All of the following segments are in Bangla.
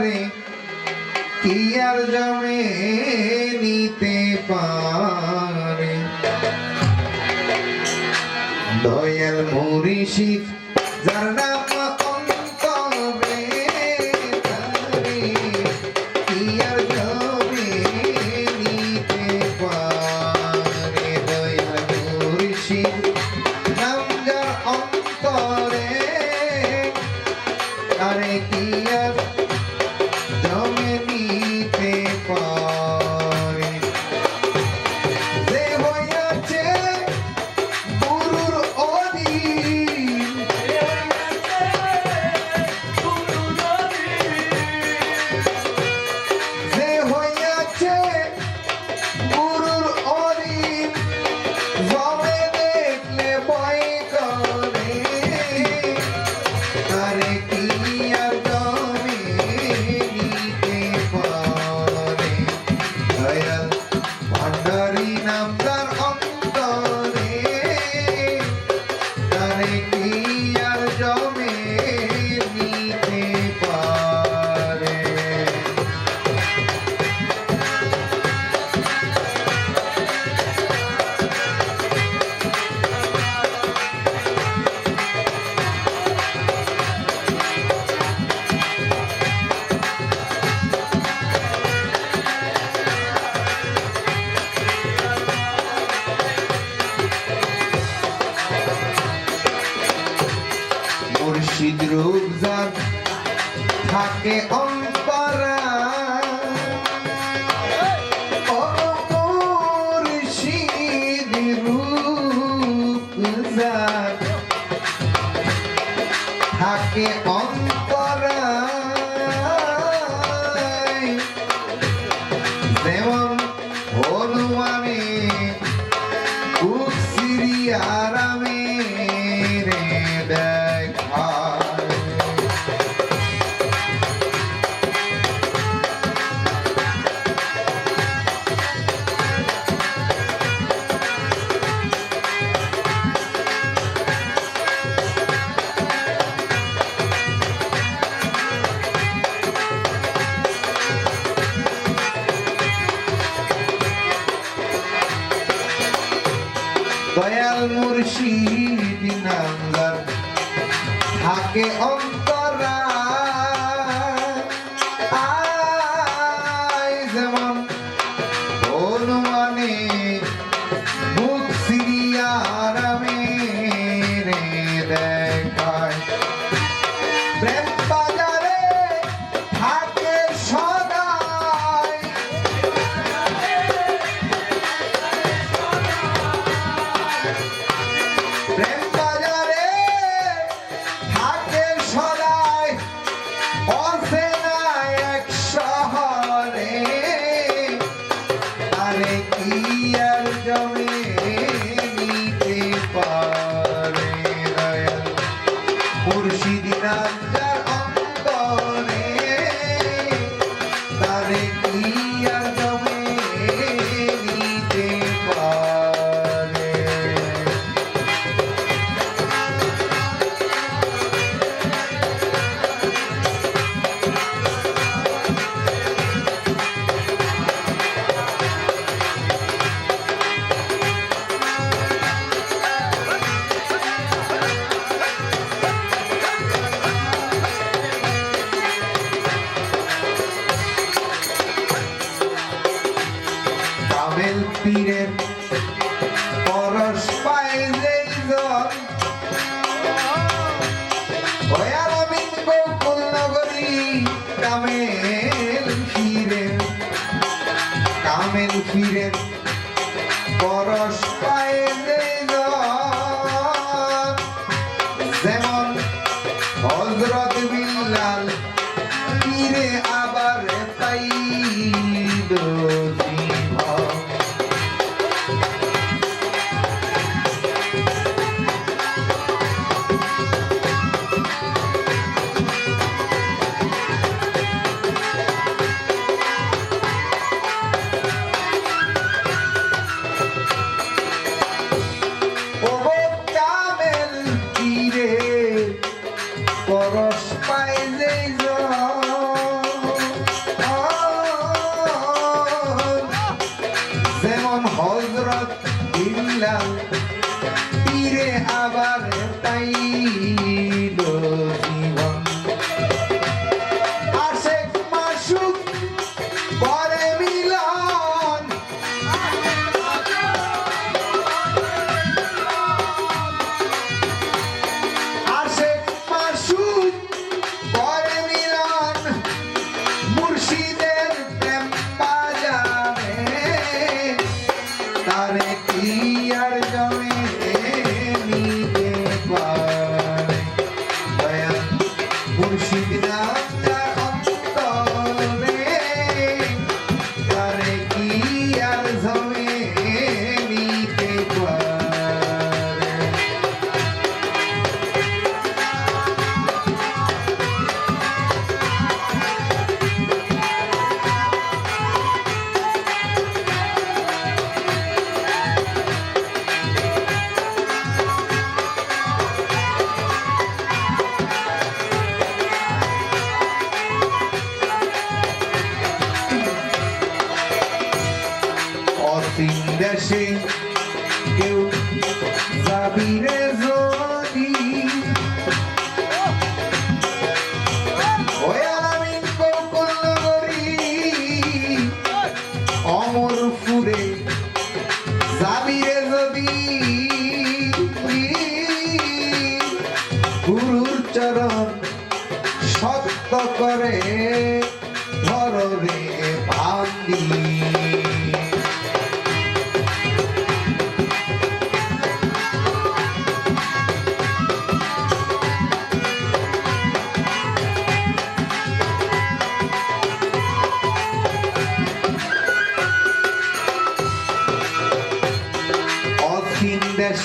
রে কি আর জমে নিতে পারে? দয়াল মুরিশিদ যার যার থাকে অন্ধ Pakai homem... Murshidina গোকুল নগরী কামেল ফিরে কামেল ফিরে পরশ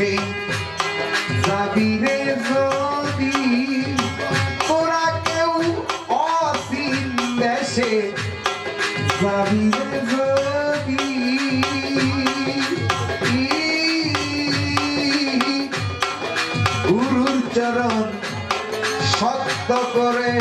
কাছে যাবি রে যদি তোরা কেউ অসীম দেশে যাবি রে যদি গুরুর চরণ সত্য করে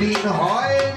দিন হয়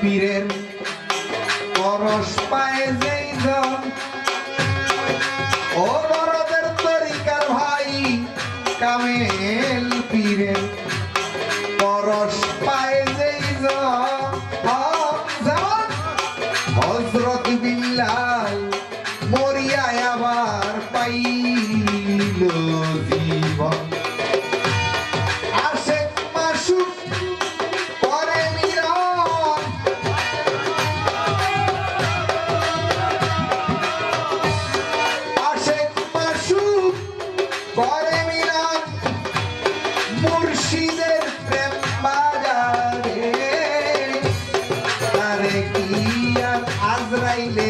পীরের পরশ পায়ে যেই জন ও বড়দের তরিকার ভাই কামেল পীরের পরশ পায়ে যেই যেমন হজরত বিল্লাল মরিয়ায় আবার পাইল জীবন। আর আজরাইলে